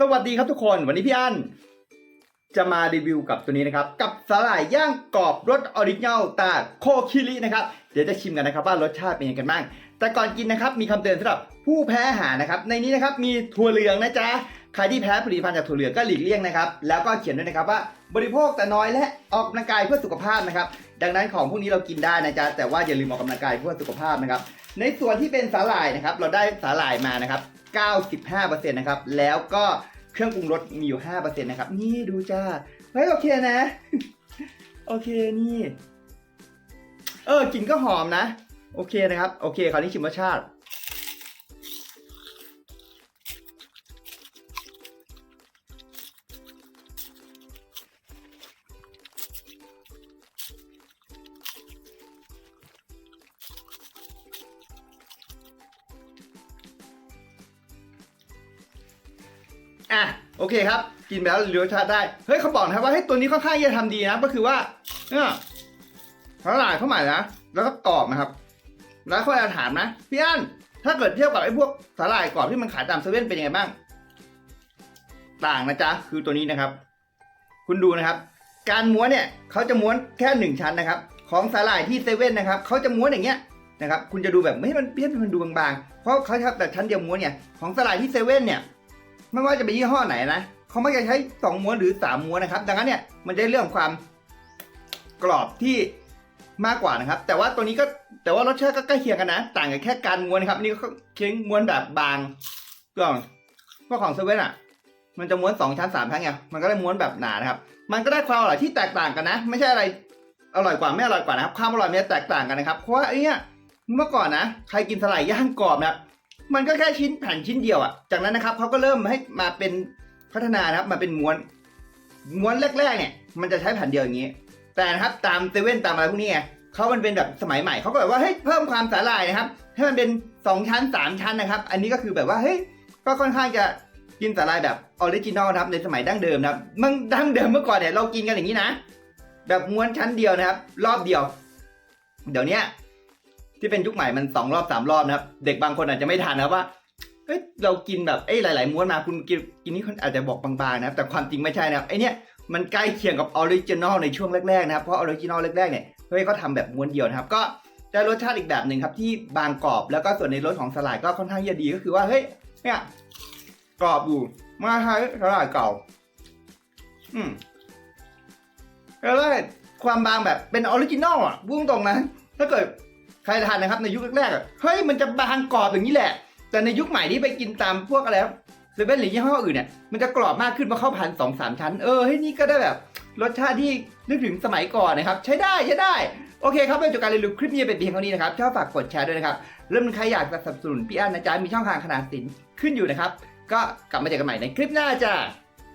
สวัสดีครับทุกคน วันนี้พี่อั้นจะมารีวิวกับตัวนี้นะครับ กับสาหร่ายย่างกรอบรสออริจินัลตาโคคิรินะครับ เดี๋ยวจะชิมกันนะครับว่ารสชาติเป็นยังไงกันบ้าง แต่ก่อนกินนะครับ มีคำเตือนสำหรับผู้แพ้อาหารนะครับ ในนี้นะครับมีถั่วเหลืองนะจ๊ะ ใครที่แพ้ผลิตภัณฑ์จากถั่วเหลืองก็หลีกเลี่ยงนะครับ แล้วก็เขียนด้วยนะครับว่าบริโภคแต่น้อยและออกกำลังกายเพื่อสุขภาพนะครับ ดังนั้นของพวกนี้เรากินได้นะจ๊ะ แต่ว่าอย่าลืมออกกำลังกายเพื่อสุขภาพนะครับ ในส่วนที่เป็นสาหร่ายนะครับ เราได้สาหร่ายมานะครับ 95%นะครับ แล้วก็เครื่องปรุงรสมีอยู่ 5%นะครับ นี่ดูจ้า เฮ้ย โอเคนะ โอเคนี่ เออกลิ่นก็หอมนะ โอเคนะครับ โอเค คราวนี้ชิมรสชาติ อะโอเคครับ กินไปแล้วรสชาติได้ เฮ้ยเขาบอกนะครับว่าเฮ้ตัวนี้ค่อนข้างจะทำดีนะก็คือว่าเนี่ยสาหร่ายเข้ามานะแล้วก็กรอบนะครับ แล้วคนจะถามนะพี่อั้นถ้าเกิดเทียบกับไอ้พวกสาหร่ายกรอบที่มันขายตามเซเว่นเป็นยังไงบ้าง ต่างนะจ๊ะคือตัวนี้นะครับ คุณดูนะครับ การม้วนเนี่ยเขาจะม้วนแค่หนึ่งชั้นนะครับ ของสาหร่ายที่เซเว่นนะครับเขาจะม้วนอย่างเงี้ยนะครับ คุณจะดูแบบไม่ให้มันเพี้ยนมันดูบางๆ เพราะเขาทำแบบชั้นเดียวม้วนเนี่ยของสาหร่ายที่เซเว่นเนี่ย ไม่ว่าจะเป็นยี่ห้อไหนนะเขาไม่จะใช้สองม้วนหรือสามม้วนนะครับ ดังนั้นเนี่ยมันจะได้เรื่องความกรอบที่มากกว่านะครับ แต่ว่าตัวนี้ก็แต่ว่ารสชาติก็ใกล้เคียงกันนะ ต่างกันแค่การม้วนนะครับนี่ก็เคียงม้วนแบบบางก็พวกของเซเว่นอะ มันจะม้วนสองชั้นสามชั้นไงมันก็ได้ม้วนแบบหนานะครับ มันก็ได้ความอร่อยที่แตกต่างกันนะ ไม่ใช่อะไรอร่อยกว่าไม่อร่อยกว่านะครับความอร่อยมันจะแตกต่างกันนะครับ เพราะว่าไอ้เนี่ยเมื่อก่อนนะใครกินสไลด์ย่างกรอบนะ มันก็แค่ชิ้นแผ่นชิ้นเดียวอะจากนั้นนะครับเขาก็เริ่มให้มาเป็นพัฒนานะครับมาเป็นม้วน ม้วนแรกๆเนี่ย มันจะใช้แผ่นเดียวอย่างนี้ แต่นะครับตามเซเว่นตามอะไรพวกนี้ไงเขามันเป็นแบบสมัยใหม่เขาก็แบบว่าเฮ้ยเพิ่มความสาหร่ายนะครับ ให้มันเป็นสองชั้นสามชั้นนะครับ อันนี้ก็คือแบบว่าเฮ้ยก็ค่อนข้างจะกินสาหร่ายแบบออริจินอลนะครับในสมัยดั้งเดิมนะครับมันดั้งเดิมเมื่อก่อนเนี่ยเรากินกันอย่างนี้นะ แบบม้วนชั้นเดียวนะครับ รอบเดียว เดี๋ยวนี้ ที่เป็นยุคใหม่มันสองรอบสามรอบนะครับ เด็กบางคนอาจจะไม่ทันนะครับว่าเฮ้ยเรากินแบบเอ้ยหลาย ๆ ม้วนมาคุณกินกินนี่คนอาจจะบอกบางๆนะครับแต่ความจริงไม่ใช่นะครับไอเนี้ยมันใกล้เคียงกับออริจินอลในช่วงแรก ๆ นะครับเพราะออริจินอลแรก ๆ เนี่ยเฮ้ยเขาทำแบบม้วนเดียวนะครับ ก็ได้รสชาติอีกแบบหนึ่งครับที่บางกรอบแล้วก็ส่วนในรสของสลายก็ค่อนข้างจะดีก็คือว่าเฮ้ยเนี่ยกรอบอยู่มาใช้สลายเก่า อืมแล้วความบางแบบเป็นออริจินอลอะพูดตรงนะถ้าเกิด ใครทานนะครับในยุคแรกๆเฮ้ยมันจะบางกรอบอย่างนี้แหละ แต่ในยุคใหม่ที่ไปกินตามพวกอะไรเซเว่นหรือยี่ห้ออื่นเนี่ยมันจะกรอบมากขึ้นเพราะเข้าพันสองสามชั้น เออเฮ้ยนี่ก็ได้แบบ รสชาติที่นึกถึงสมัยก่อนนะครับ ใช้ได้ใช้ได้ โอเคครับเราจบการรีวิวคลิปนี้เป็นเพียงเท่านี้นะครับชอบฝากกดแชร์ด้วยนะครับเริ่มใครอยากจะสนับสนุนพี่อันนะจ๊ะมีช่องทางขนาดสินขึ้นอยู่นะครับก็กลับมาเจอกันใหม่ในคลิปหน้าจ้า